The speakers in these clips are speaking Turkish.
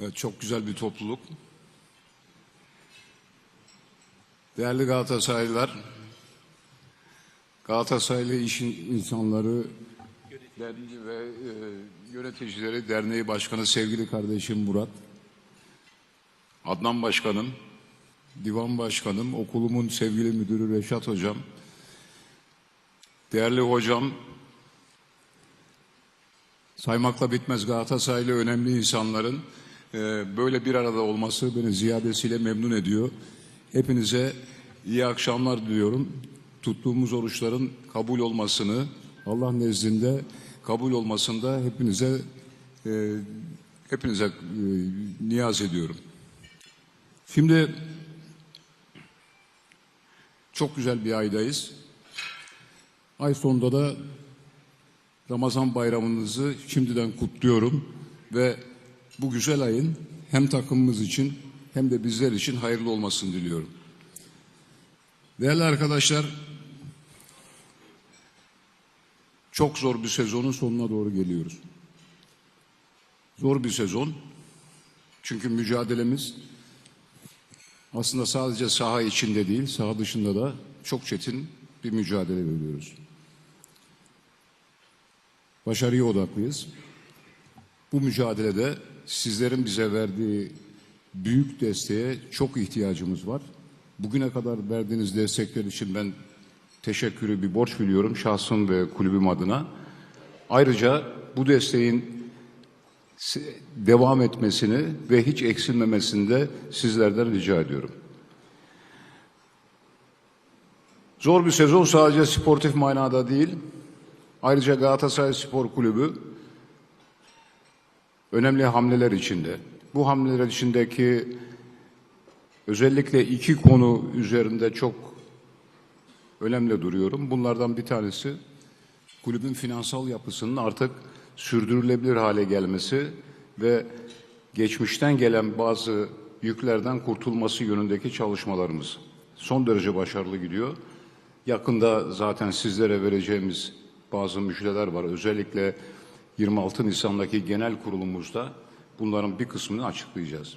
Evet, çok güzel bir topluluk. Değerli Galatasaraylılar, Galatasaraylı işin insanları derneği ve e, yöneticileri, derneği başkanı sevgili kardeşim Murat, Adnan Başkanım, Divan Başkanım, okulumun sevgili müdürü Reşat Hocam, değerli hocam, saymakla bitmez Galatasaraylı önemli insanların böyle bir arada olması beni ziyadesiyle memnun ediyor. Hepinize iyi akşamlar diliyorum. Tuttuğumuz oruçların kabul olmasını, Allah nezdinde kabul olmasında hepinize e, hepinize e, niyaz ediyorum. Şimdi çok güzel bir aydayız. Ay sonunda da Ramazan bayramınızı şimdiden kutluyorum ve bu güzel ayın hem takımımız için hem de bizler için hayırlı olmasını diliyorum. Değerli arkadaşlar, çok zor bir sezonun sonuna doğru geliyoruz. Zor bir sezon. Çünkü mücadelemiz aslında sadece saha içinde değil, saha dışında da çok çetin bir mücadele veriyoruz. Başarıya odaklıyız. Bu mücadelede sizlerin bize verdiği büyük desteğe çok ihtiyacımız var. Bugüne kadar verdiğiniz destekler için ben teşekkürü bir borç biliyorum şahsım ve kulübüm adına. Ayrıca bu desteğin devam etmesini ve hiç eksilmemesini de sizlerden rica ediyorum. Zor bir sezon sadece sportif manada değil, Ayrıca Galatasaray Spor Kulübü önemli hamleler içinde. Bu hamleler içindeki özellikle iki konu üzerinde çok önemli duruyorum. Bunlardan bir tanesi kulübün finansal yapısının artık sürdürülebilir hale gelmesi ve geçmişten gelen bazı yüklerden kurtulması yönündeki çalışmalarımız son derece başarılı gidiyor. Yakında zaten sizlere vereceğimiz bazı müjdeler var. Özellikle 26 Nisan'daki genel kurulumuzda bunların bir kısmını açıklayacağız.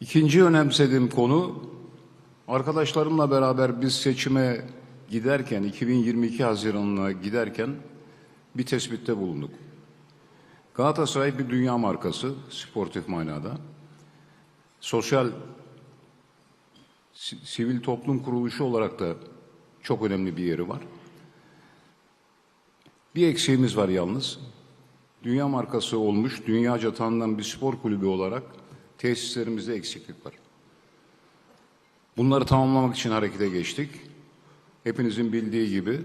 İkinci önemsediğim konu arkadaşlarımla beraber biz seçime giderken 2022 Haziran'ına giderken bir tespitte bulunduk. Galatasaray bir dünya markası sportif manada. Sosyal si- sivil toplum kuruluşu olarak da çok önemli bir yeri var. Bir eksiğimiz var yalnız. Dünya markası olmuş, dünyaca tanınan bir spor kulübü olarak tesislerimizde eksiklik var. Bunları tamamlamak için harekete geçtik. Hepinizin bildiği gibi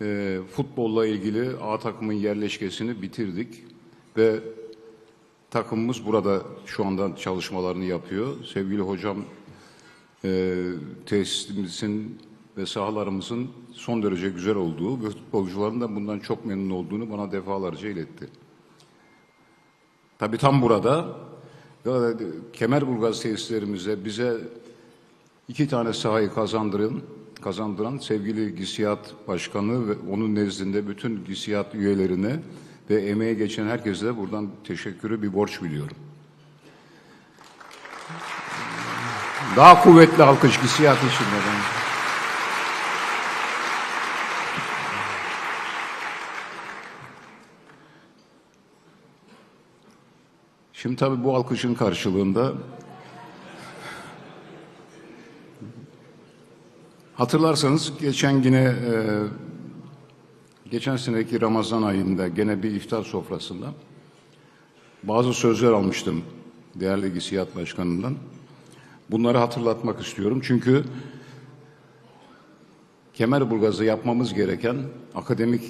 e, futbolla ilgili A takımın yerleşkesini bitirdik ve takımımız burada şu anda çalışmalarını yapıyor. Sevgili hocam e, tesisimizin ve sahalarımızın son derece güzel olduğu ve futbolcuların da bundan çok memnun olduğunu bana defalarca iletti. Tabii tam burada Kemerburgaz tesislerimizde bize iki tane sahayı kazandırın, kazandıran sevgili GİSİAD Başkanı ve onun nezdinde bütün GİSİAD üyelerine ve emeğe geçen herkese de buradan teşekkürü bir borç biliyorum. Daha kuvvetli alkış GİSİAD için de Şimdi tabii bu alkışın karşılığında hatırlarsanız geçen yine e, geçen seneki Ramazan ayında gene bir iftar sofrasında bazı sözler almıştım değerli GİSİAD Başkanı'ndan. Bunları hatırlatmak istiyorum çünkü Kemerburgaz'da yapmamız gereken akademik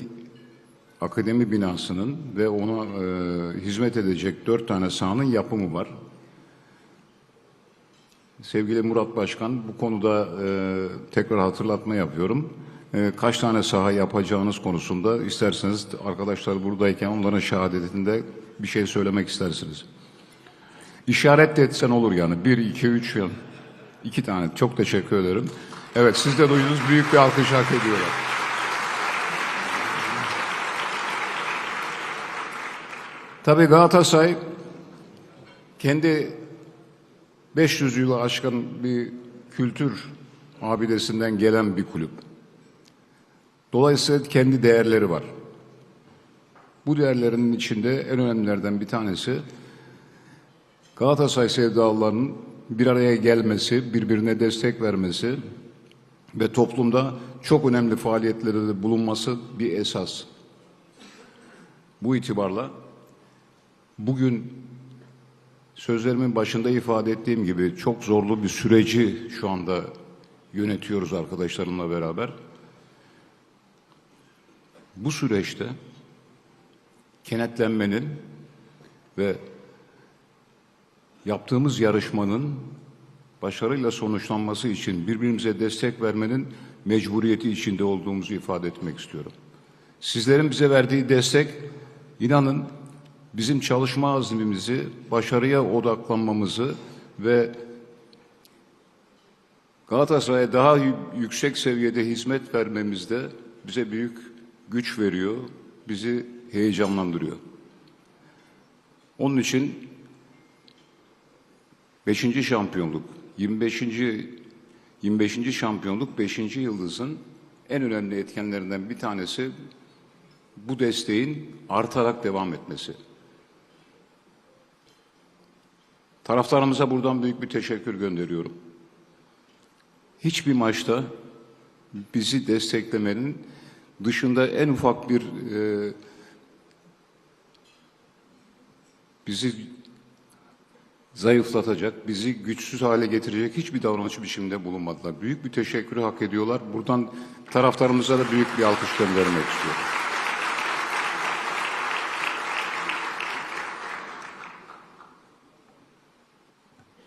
akademi binasının ve ona e, hizmet edecek dört tane sahanın yapımı var. Sevgili Murat Başkan bu konuda e, tekrar hatırlatma yapıyorum. E, kaç tane saha yapacağınız konusunda isterseniz arkadaşlar buradayken onların şehadetinde bir şey söylemek istersiniz. İşaret etsen olur yani. Bir, iki, üç. İki tane. Çok teşekkür ederim. Evet siz de duydunuz. Büyük bir alkış hak ediyorlar. Tabii Galatasaray kendi 500 yılı aşkın bir kültür abidesinden gelen bir kulüp. Dolayısıyla kendi değerleri var. Bu değerlerin içinde en önemlilerden bir tanesi Galatasaray sevdalılarının bir araya gelmesi, birbirine destek vermesi ve toplumda çok önemli faaliyetlerde bulunması bir esas. Bu itibarla bugün sözlerimin başında ifade ettiğim gibi çok zorlu bir süreci şu anda yönetiyoruz arkadaşlarımla beraber. Bu süreçte kenetlenmenin ve yaptığımız yarışmanın başarıyla sonuçlanması için birbirimize destek vermenin mecburiyeti içinde olduğumuzu ifade etmek istiyorum. Sizlerin bize verdiği destek inanın bizim çalışma azmimizi, başarıya odaklanmamızı ve Galatasaray'a daha yüksek seviyede hizmet vermemizde bize büyük güç veriyor, bizi heyecanlandırıyor. Onun için 5. şampiyonluk, 25. 25. şampiyonluk 5. yıldızın en önemli etkenlerinden bir tanesi bu desteğin artarak devam etmesi. Taraftarımıza buradan büyük bir teşekkür gönderiyorum. Hiçbir maçta bizi desteklemenin dışında en ufak bir e, bizi zayıflatacak, bizi güçsüz hale getirecek hiçbir davranış biçiminde bulunmadılar. Büyük bir teşekkürü hak ediyorlar. Buradan taraftarımıza da büyük bir alkış göndermek istiyorum.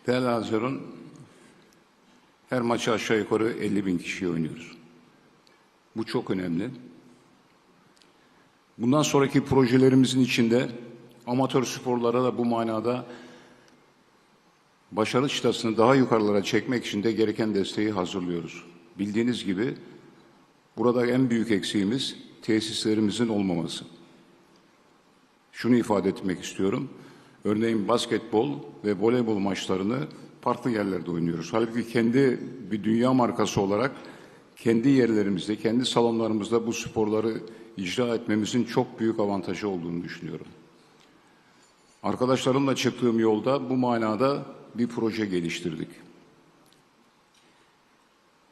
Değerli Hazırın, her maçı aşağı yukarı 50 bin kişi oynuyoruz. Bu çok önemli. Bundan sonraki projelerimizin içinde amatör sporlara da bu manada başarı çıtasını daha yukarılara çekmek için de gereken desteği hazırlıyoruz. Bildiğiniz gibi burada en büyük eksiğimiz tesislerimizin olmaması. Şunu ifade etmek istiyorum. Örneğin basketbol ve voleybol maçlarını farklı yerlerde oynuyoruz. Halbuki kendi bir dünya markası olarak kendi yerlerimizde, kendi salonlarımızda bu sporları icra etmemizin çok büyük avantajı olduğunu düşünüyorum. Arkadaşlarımla çıktığım yolda bu manada bir proje geliştirdik.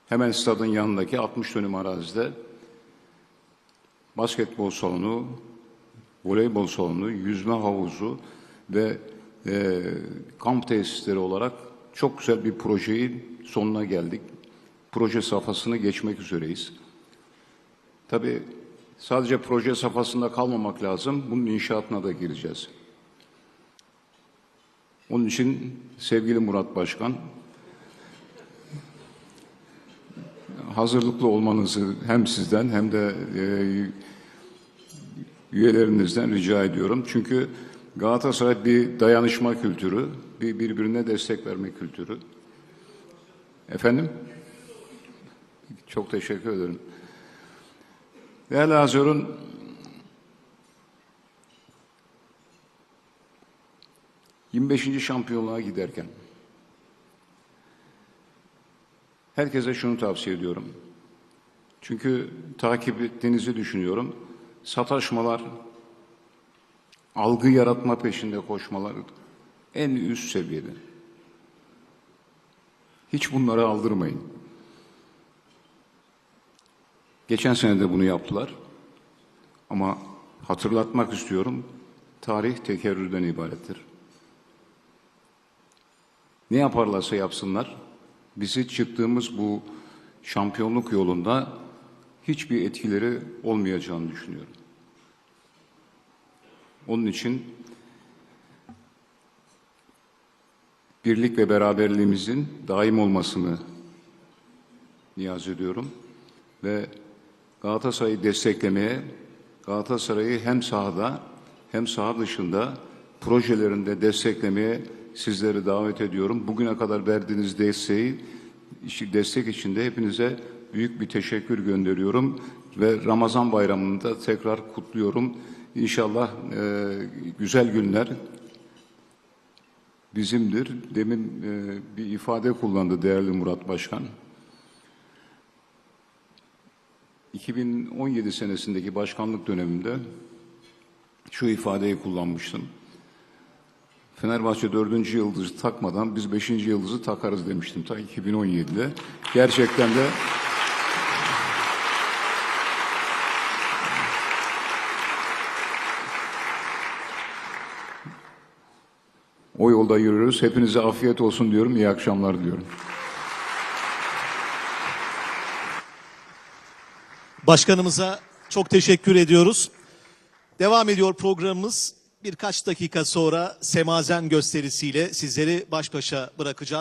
Hemen stadın yanındaki 60 dönüm arazide basketbol salonu, voleybol salonu, yüzme havuzu ve e, kamp tesisleri olarak çok güzel bir projeyi sonuna geldik. Proje safhasını geçmek üzereyiz. Tabii sadece proje safhasında kalmamak lazım. Bunun inşaatına da gireceğiz. Onun için sevgili Murat Başkan, hazırlıklı olmanızı hem sizden hem de e, üyelerinizden rica ediyorum. Çünkü Galatasaray bir dayanışma kültürü, bir birbirine destek verme kültürü. Efendim? Çok teşekkür ederim. Değerli Hazır'ın 25. şampiyonluğa giderken herkese şunu tavsiye ediyorum. Çünkü takip ettiğinizi düşünüyorum. Sataşmalar, algı yaratma peşinde koşmalar en üst seviyede. Hiç bunları aldırmayın. Geçen sene de bunu yaptılar. Ama hatırlatmak istiyorum, tarih tekerrürden ibarettir. Ne yaparlarsa yapsınlar, bizi çıktığımız bu şampiyonluk yolunda hiçbir etkileri olmayacağını düşünüyorum. Onun için birlik ve beraberliğimizin daim olmasını niyaz ediyorum ve Galatasaray'ı desteklemeye, Galatasaray'ı hem sahada hem saha dışında projelerinde desteklemeye sizleri davet ediyorum. Bugüne kadar verdiğiniz desteği, destek için de hepinize büyük bir teşekkür gönderiyorum ve Ramazan bayramını da tekrar kutluyorum. İnşallah e, güzel günler, bizimdir. Demin e, bir ifade kullandı değerli Murat Başkan. 2017 senesindeki başkanlık döneminde şu ifadeyi kullanmıştım. Fenerbahçe dördüncü yıldızı takmadan biz beşinci yıldızı takarız demiştim ta 2017'de. Gerçekten de o yolda yürüyoruz. Hepinize afiyet olsun diyorum. İyi akşamlar diliyorum. Başkanımıza çok teşekkür ediyoruz. Devam ediyor programımız. Birkaç dakika sonra semazen gösterisiyle sizleri baş başa bırakacağız.